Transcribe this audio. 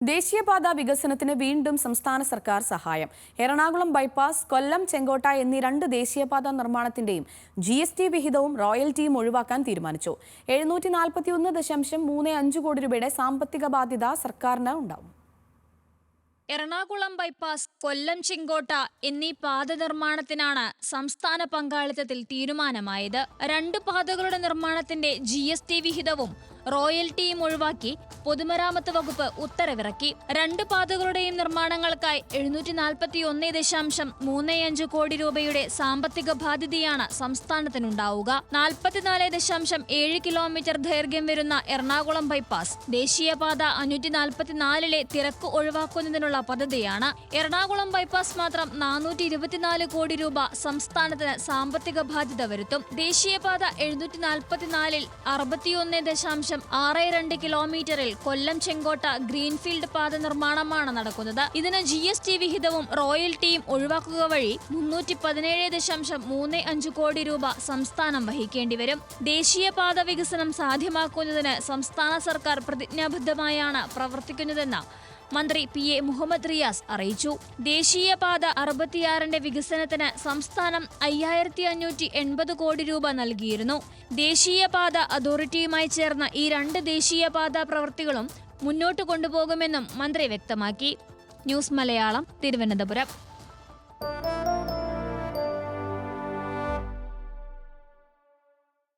ദേശീയപാത വികസനത്തിന് വീണ്ടും സംസ്ഥാന സർക്കാർ സഹായം. എറണാകുളം ബൈപ്പാസ് കൊല്ലം ചെങ്കോട്ട എന്നീ രണ്ട് ദേശീയപാത നിർമ്മാണത്തിന്റെയും ജി എസ് ടി വിഹിതവും റോയൽറ്റിയും ഒഴിവാക്കാൻ തീരുമാനിച്ചു. എഴുന്നൂറ്റി നാൽപ്പത്തിയൊന്ന് ദശാംശം മൂന്ന് അഞ്ച് കോടി രൂപയുടെ സാമ്പത്തിക ബാധ്യത സർക്കാരിന് ഉണ്ടാവും. എറണാകുളം ബൈപ്പാസ് കൊല്ലം ചെങ്കോട്ട എന്നീ പാത നിർമ്മാണത്തിനാണ് സംസ്ഥാന പങ്കാളിത്തത്തിൽ തീരുമാനമായത്. രണ്ട് പാതകളുടെ നിർമ്മാണത്തിന്റെ ജി വിഹിതവും റോയൽറ്റിയും ഒഴിവാക്കി പൊതുമരാമത്ത് വകുപ്പ് ഉത്തരവിറക്കി. രണ്ട് പാതകളുടെയും നിർമ്മാണങ്ങൾക്കായി എഴുന്നൂറ്റി നാൽപ്പത്തി ഒന്ന് ദശാംശം മൂന്ന് അഞ്ച് കോടി രൂപയുടെ സാമ്പത്തിക ബാധ്യതയാണ് സംസ്ഥാനത്തിനുണ്ടാവുക. നാൽപ്പത്തിനാല് ദശാംശം ഏഴ് കിലോമീറ്റർ ദൈർഘ്യം വരുന്ന എറണാകുളം ബൈപ്പാസ് ദേശീയപാത അഞ്ഞൂറ്റി നാൽപ്പത്തിനാലിലെ തിരക്ക് ഒഴിവാക്കുന്നതിനുള്ള പദ്ധതിയാണ്. എറണാകുളം ബൈപ്പാസ് മാത്രം നാനൂറ്റി ഇരുപത്തിനാല് കോടി രൂപ സംസ്ഥാനത്തിന് സാമ്പത്തിക ബാധ്യത വരുത്തും. ദേശീയപാത എഴുന്നൂറ്റി നാൽപ്പത്തിനാലിൽ അറുപത്തിയൊന്ന് ദശാംശം ആറ് രണ്ട് കിലോമീറ്ററിൽ കൊല്ലം ചെങ്കോട്ട ഗ്രീൻഫീൽഡ് പാത നിർമ്മാണമാണ് നടക്കുന്നത്. ഇതിന് ജി എസ് ടി വിഹിതവും റോയൽറ്റിയും ഒഴിവാക്കുക വഴി മുന്നൂറ്റി പതിനേഴ് ദശാംശം മൂന്ന് അഞ്ച് കോടി രൂപ സംസ്ഥാനം വഹിക്കേണ്ടി വരും. ദേശീയപാത വികസനം സാധ്യമാക്കുന്നതിന് സംസ്ഥാന സർക്കാർ പ്രതിജ്ഞാബദ്ധമായാണ് പ്രവർത്തിക്കുന്നതെന്ന് മന്ത്രി പി എ മുഹമ്മദ് റിയാസ് അറിയിച്ചു. ദേശീയപാത അറുപത്തിയാറിന്റെ വികസനത്തിന് സംസ്ഥാനം അയ്യായിരത്തി അഞ്ഞൂറ്റി എൺപത് കോടി രൂപ നൽകിയിരുന്നു. ദേശീയപാത അതോറിറ്റിയുമായി ചേർന്ന ഈ രണ്ട് ദേശീയപാത പ്രവൃത്തികളും മുന്നോട്ട് കൊണ്ടുപോകുമെന്നും മന്ത്രി വ്യക്തമാക്കി. ന്യൂസ് മലയാളം തിരുവനന്തപുരം.